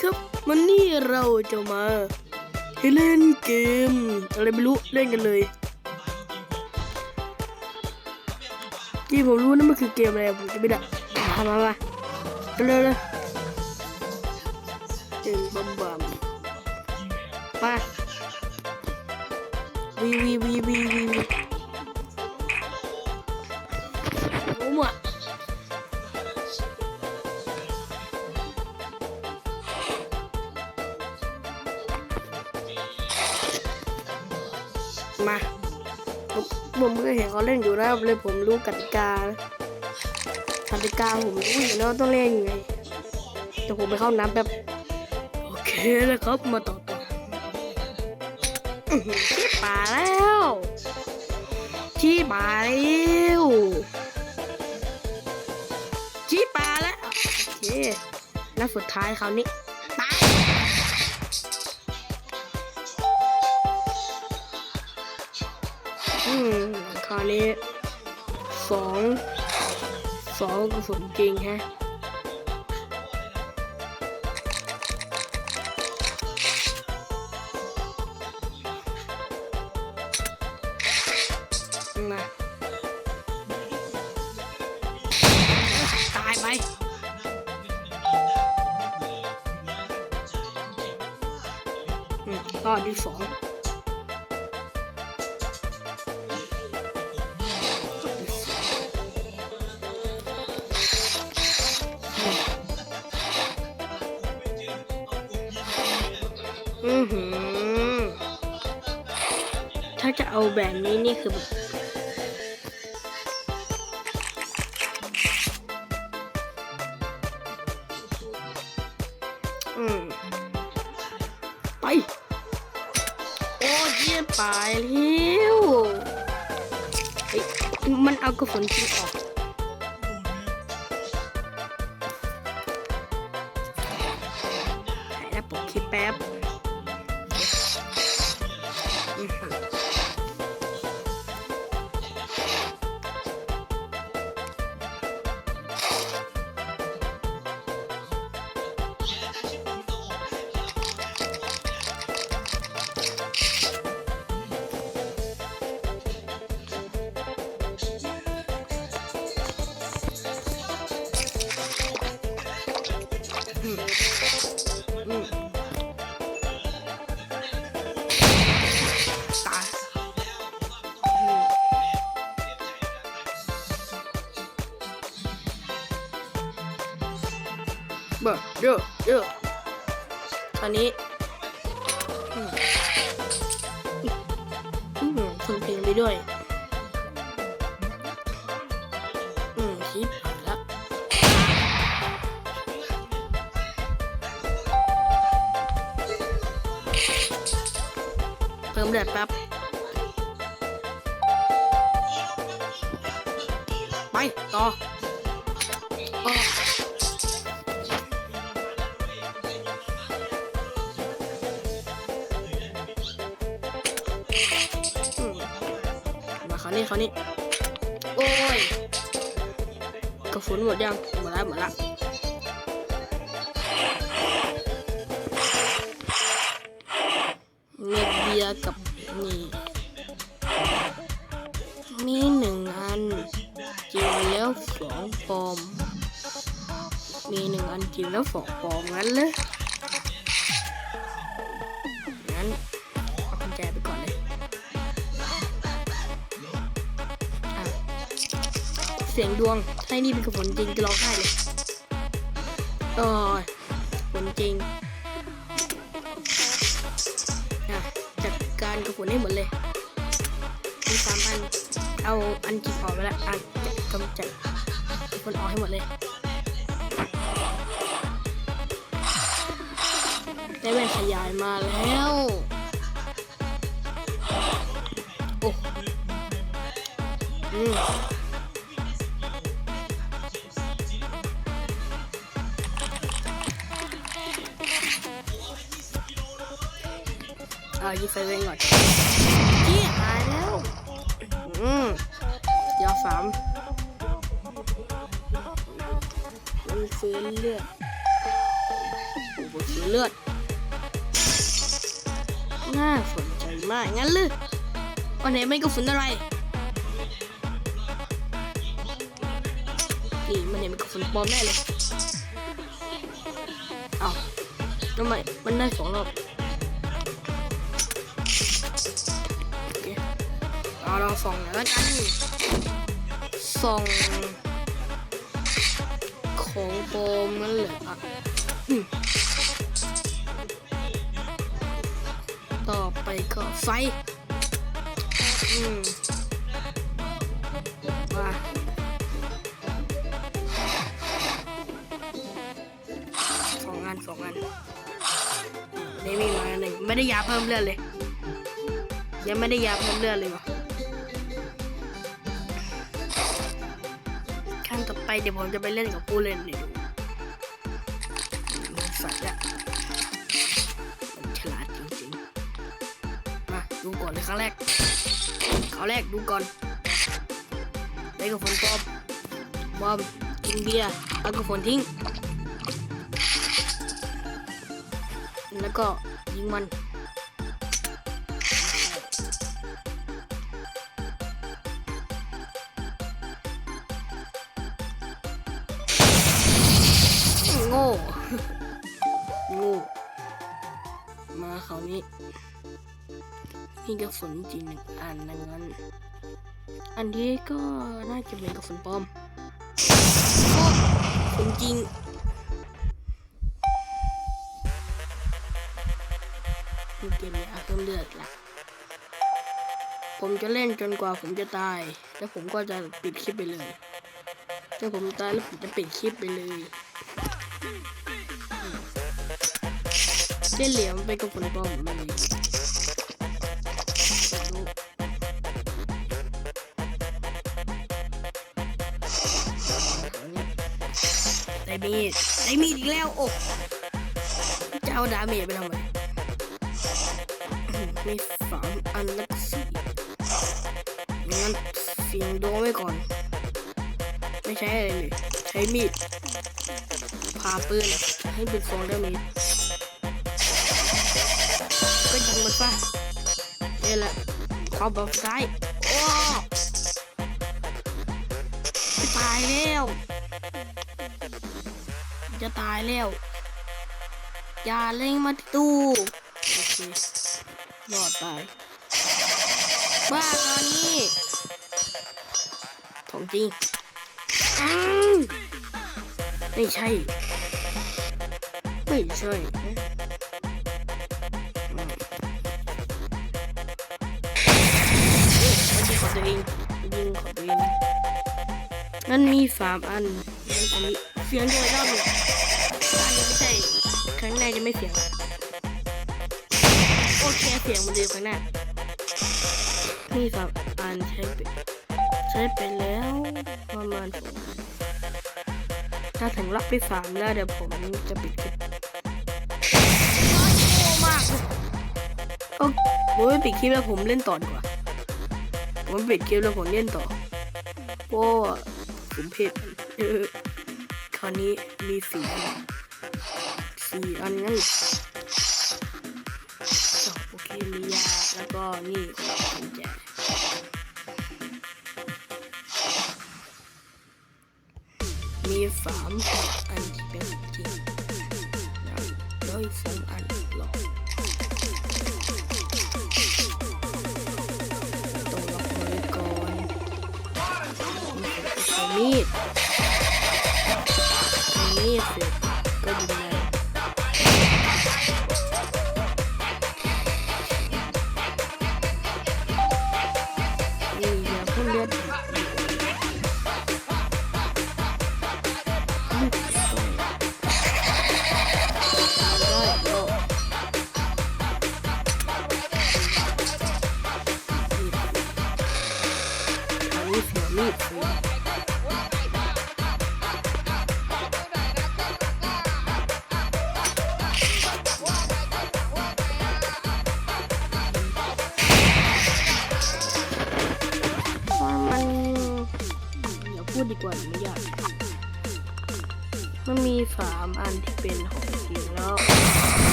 ครับ วันนี้เราจะมาให้เล่นเกม อะไรไม่รู้เล่นกันเลยที่ผมรู้นะมันคือเกมอะไรผมจะไม่ได้ทำมามาไปเลยเลย มาผมผมก็เห็นเขาเล่นอยู่แล้วเลยผมรู้กติกากติกาผมรู้อยู่แล้วต้องเล่นยังไงแต่ผมไปเข้าน้ำแบบโอเคเลยครับมาต่อต่อขี้ป่าแล้วชี้ป่าแล้วชี้ป่าแล้วโอเคนัดสุดท้ายคราวนี้ อืมคราวนี้สองสองกระสุนจริงแฮะมาตายไปอืมรอบที่สอง จะเอาแบบนี้นี่คือแบบอืมไป โอ้เยี่ยไปแล้วมันเอากระสุนจริงออกถ่ายแล้วปกคลิปแป๊บ เบอเยอะเยอะตอนนี้อืมอืมฟังเพลงไปด้วย อืมคลิปแล้วเพิ่มเลือดแป๊บไป ต่อ นี้คราวนี้ โอ้ยกระสุนหมดยังหมดแล้วหมดละเม็ดเบียร์กับนี่มีหนึ่งอันจริงแล้วสองปลอม มีหนึ่งอันจริงแล้วสองปลอมงั้นเลย ดวงถ้นี่เป็นกระผลจริงจะร้องไห้เลยโอ้ยผลจริงอะจัดการกระผลให้หมดเลยมีสามอันเอาอันกินออกไปแล้วอันจะกำจัดคนออกให้หมดเลยได้แว่นขยายมาแล้วโอ้อืม เอายิงไฟเว้นก่อนเจี๊ยตายแล้วอืมยาสามมีฟื้นเลือดกระสุนเลือดน่าสนใจมากงั้นเลยวันไหนไม่กระสุนอะไรนี่มันเนี่ยมันกระสุนปลอมแน่เลย เอ้าทำไมมันได้สองรอบ เอาลองส่องหน่อยแล้วกันส่องของปมนั่นเหรออะต่อไปก็ไฟ อืมมาสองอันสองอันนี่มีมาอันหนึ่งไม่ได้ยาเพิ่มเลือดเลย ยังไม่ได้ยาเพิ่มเลือดเลยวะ ไปเดี๋ยวผมจะไปเล่นกับผู้เล่นเลยดูสัตว์อะมันฉลาดจริงๆ มาดูก่อนเลยครั้งแรกครั้งแรกดูก่อนได้กับฝนปอมบอมกินเบียร์เอากับฝนทิ้ง แล้วก็ยิงมัน โง่โง่มาคราวนี้มีกระสุนจริงหนึ่งอันดังนั้น อันนี้ก็น่าจะเป็นกระสุนปลอมโอ้กระสุนจริงเกมยาเพิ่มเลือดละผมจะเล่นจนกว่าผมจะตาย แล้วผมก็จะปิดคลิปไปเลยถ้าผมตายแล้วผมจะปิดคลิปไปเลย เล่นเหลี่ยมไปกับฝนปลอมเลยได้มีดได้มีดอีกแล้วโอ้จะเอาดาเมจไปทำไมอืมมีสามอันล้วก็สี่งั้นเสียงโดไว้ก่อน ไม่ใช้อะไรเลย ใช้มีด พาปืนให้เป็นฟองดาเมจก็ยิงมันไปนี่แหละความแบบซ้ายโอ้จะตายแล้ว จะตายแล้ว อย่าเล่งมาตู้โอเครอดตายบ้าตอนนี้ของจริงอ้าว ไม่ใช่ ไม่ใช่อันยิงของตัวเองยิงของตัวเองนั่นมีสามอันนั่นอันนี้เสียงโดยรอบเนี่ยอันนี้ไม่ใช่ครั้งหน้าจะไม่เสียงโอเคเสียงมันเดียวครั้งหน้านี่ครับอันใช้ไปใช้ไปแล้วประมาณ ถ้าถึงรอบที่สามแล้วเดี๋ยวผมจะปิดคลิปโง่มากโอ้ผมไม่ปิดคลิปแล้วผมเล่นต่อดีกว่า ผมปิดคลิปแล้วผมเล่นต่อเพราะว่าผมผิดเออคราวนี้มีสี่อันสี่อันงั้นจบโอเคมียาแล้วก็นี่กุญแจมี สาม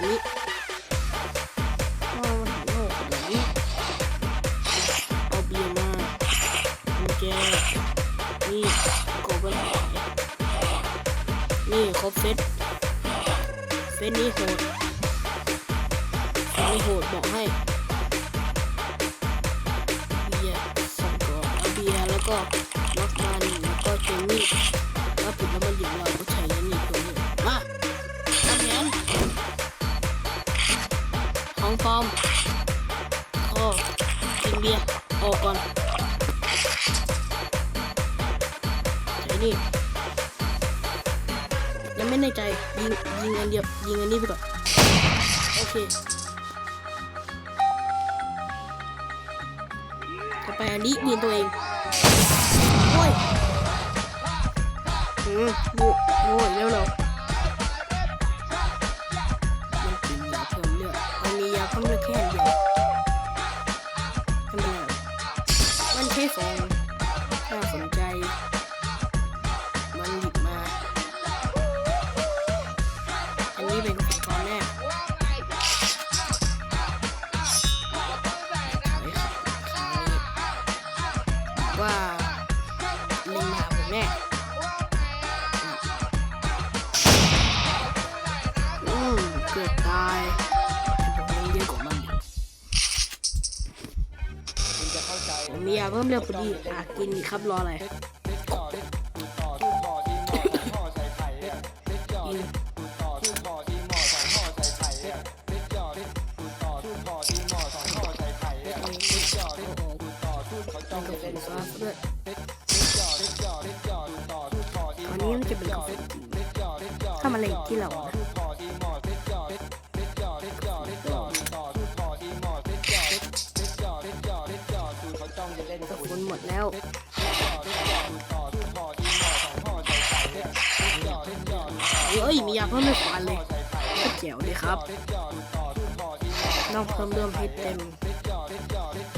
โง่ข ของฟอมก็กินเบียร์ออกก่อนใช้นี่ยังไม่ในใจยิงยิงอันเดียวยิงอันนี้ไปก่อนโอเคต่อไปอันนี้ยิงตัวเองโอ้ยอืมโอีกแล้วเหรอ มั ผมมียาเพิ่มเร็วพอดีอะกินครับรออะไร หมดแล้ว เฮ้ย มียาเพิ่มเลือดฟันเลยก็เจ๋วดีครับต้องเพิ่มเลือดให้เต็ม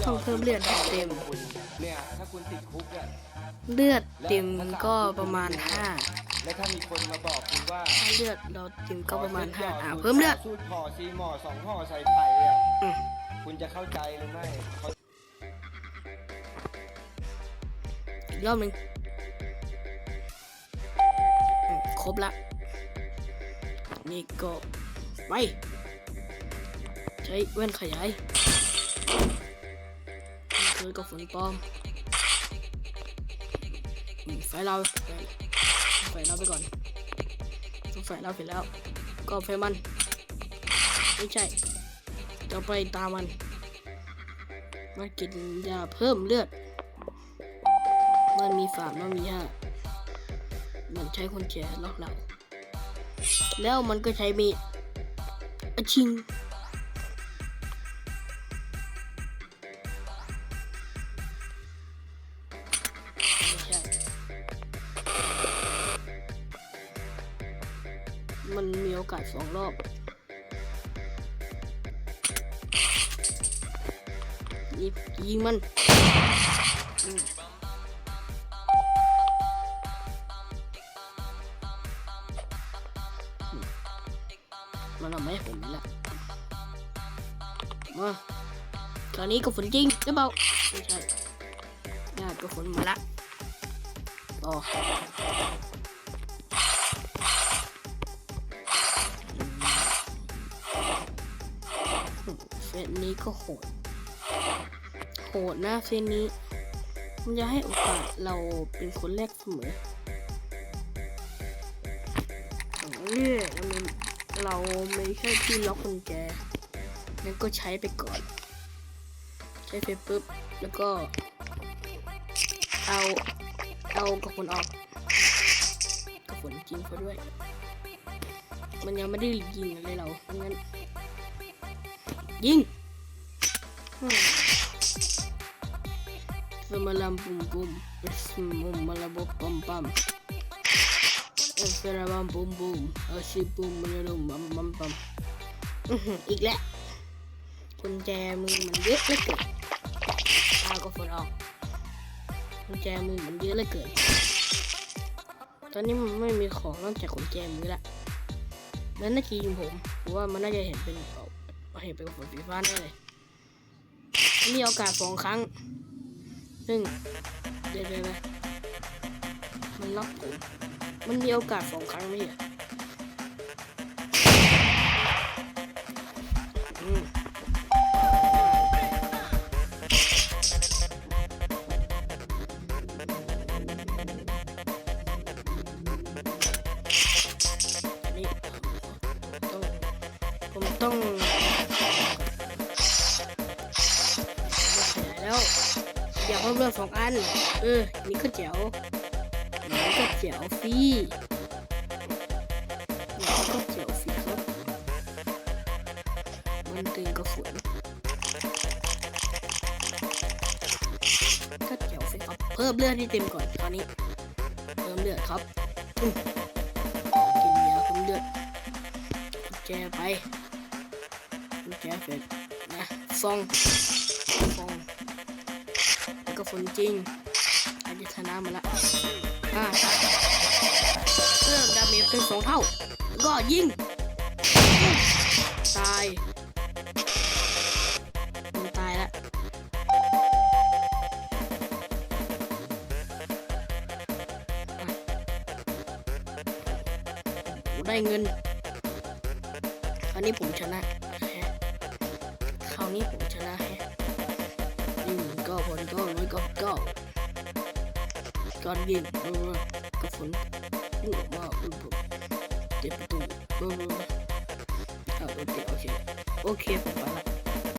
ต้องเพิ่มเลือดให้เต็มเนี่ยถ้าคุณติดคุกเนี่ยเลือดเต็มก็ประมาณห้าแล้วถ้ามีคนมาบอกคุณว่าถ้าเลือดเราเต็มก็ประมาณห้าอ่าเพิ่มเลือดสูตรห่อซีหม้อสองห่อใส่ไข่เนี่ยอืมคุณจะเข้าใจหรือไม่เขา อีกรอบหนึ่งครบละ นี่ก็ไป ใช้แว่นขยายคือกระสุนปลอมไฟเราไฟเราไปก่อนต้องไฟเราเสร็จแล้ว ก็ไฟมัน ไม่ใช่ จะไปตามมันมันกินยาเพิ่มเลือด มันมีสามมันมีห้ามันใช้คนแจล็อกเราแล้วมันก็ใช้มีดอชิงมันมีโอกาสสองรอบ ยิงยิงมัน มันทำให้ผมนี่แหละมาคราวนี้ก็ฝนจริงหรือเปล่าไม่ใช่น่าก็ฝนมาละต่อเซตนี้ก็โหด โหดนะเซตนี้ มันจะให้โอกาสเราเป็นคนแรกเสมอเนี่ยมัน เราไม่ใช่ที่ล็อกกุญแจงั้นก็ใช้ไปก่อน ใช้ไปปุ๊บ แล้วก็ เอาเอากระสุนออกกระสุนจริงเขาด้วย มันยังไม่ได้ยิงอะไรเรางั้น ยิงอืม Semalam bum bum, bersumum malabuk pam pam. Semalam bum bum, asyik bum menyerum pam pam pam. อื้ อหืออีกแล้วกุญแจมือมันเยอะเหลือเกินเอาก็ฝนออกกุญแจมือมันเยอะเหลือเกินตอนนี้มันไม่มีของนอกจากกุญแจมือละนั่นน่าจะยิงผมผมว่ามันน่าจะเห็นเป็นเอาเห็นเป็นฝนสีฟ้าแน่เลยมีโอกาสสองครั้งซึ่งเดี๋ยวๆนะมันล็อกผม มันมีโอกาสสองครั้งไม่ใช่เหรออืมอันนี้ต้องผมต้องไม่ขยายแล้ว อยากเพิ่มเลือดสองอัน เออ นี่ก็เจ๋ว นี่ก็เจ๋วฟรีก็เจ๋วฟรีครับมันตึงกระสุนก็เจ๋วฟรีครับ เพิ่มเลือดที่เต็มก่อนตอนนี้ เพิ่มเลือดครับกินยาเพิ่มเลือดแจไปแจเสร็จนะซองซองแล้วก็ฝนจริง ชนะมาละอ่าเพิ่มดาเมจเป็นสองเท่า ก็ยิง ตายมันตายละได้เงินคราวนี้ผมชนะ การยิงเออกระสุนพุ่งออกมาปุ๊บบเต็มประตูเออเอาโอเคโอเคโอเคผมไป